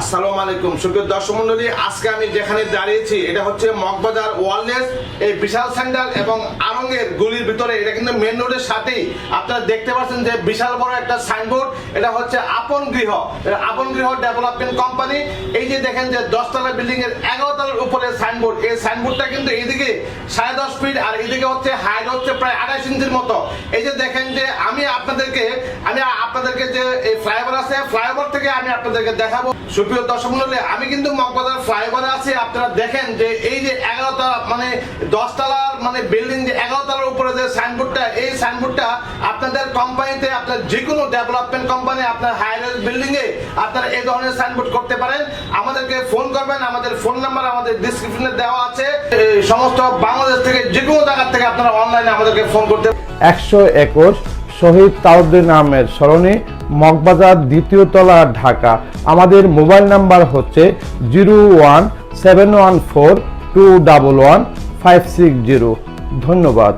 আসসালামু আলাইকুম। সুপ্রিয় দর্শক মন্ডলী, আজকে আমি যেখানে দাঁড়িয়েছি, এটা হচ্ছে মগবাজার ওয়ারলেস এই বিশাল সেন্টার এবং আরঙ্গের গলির ভিতরে। এটা কিন্তু মেন রোডের সাথেই। আপনারা দেখতে পাচ্ছেন যে বিশাল বড় একটা সাইনবোর্ড এটা হচ্ছে আপন গৃহ। আপন গৃহ ডেভেলপমেন্ট কোম্পানি এই যে দেখেন যে দশতলা বিল্ডিং এর এগারো উপরে সাইনবোর্ড এই সাইনবোর্ডটা কিন্তু এইদিকে সাড়ে দশ ফিট আর এইদিকে হচ্ছে হাইট হচ্ছে প্রায় আঠাশ ইঞ্চির মতো। এই যে দেখেন যে আমি আপনাদেরকে আমি আপনাদেরকে যে এই ফ্লাইওভার আছে ফ্লাইওভার থেকে আমি আপনাদেরকে দেখাবো। সুপ্রিয় দর্শক মন্ডলী, আমি কিন্তু মগবাজার ফ্লাইওভারে আছি। আপনারা দেখেন যে এই যে এগারোটা মানে দশতলার মানে বিল্ডিং যে এগারো তলার উপরে যে সাইনবোর্ডটা এই সাইনবোর্ডটা আপনাদের কোম্পানিতে আপনার যে কোনো ডেভেলপমেন্ট কোম্পানি আপনার হায়ার বিল্ডিং এ আপনারা এই ধরনের সাইনবোর্ড করতে পারেন। আমাদেরকে ফোন করবেন, আমাদের ফোন নাম্বার আমাদের ডিসক্রিপশনে দেওয়া আছে। সমস্ত বাংলাদেশ থেকে যে কোনো জায়গা থেকে আপনারা অনলাইনে আমাদেরকে ফোন করতে একশো একুশ শহীদ তাউদ্দিন আহমেদ স্মরণে মগবাজার দ্বিতীয় তলা, ঢাকা। আমাদের মোবাইল নাম্বার হচ্ছে zero one seven one four two double one five six zero. ধন্যবাদ।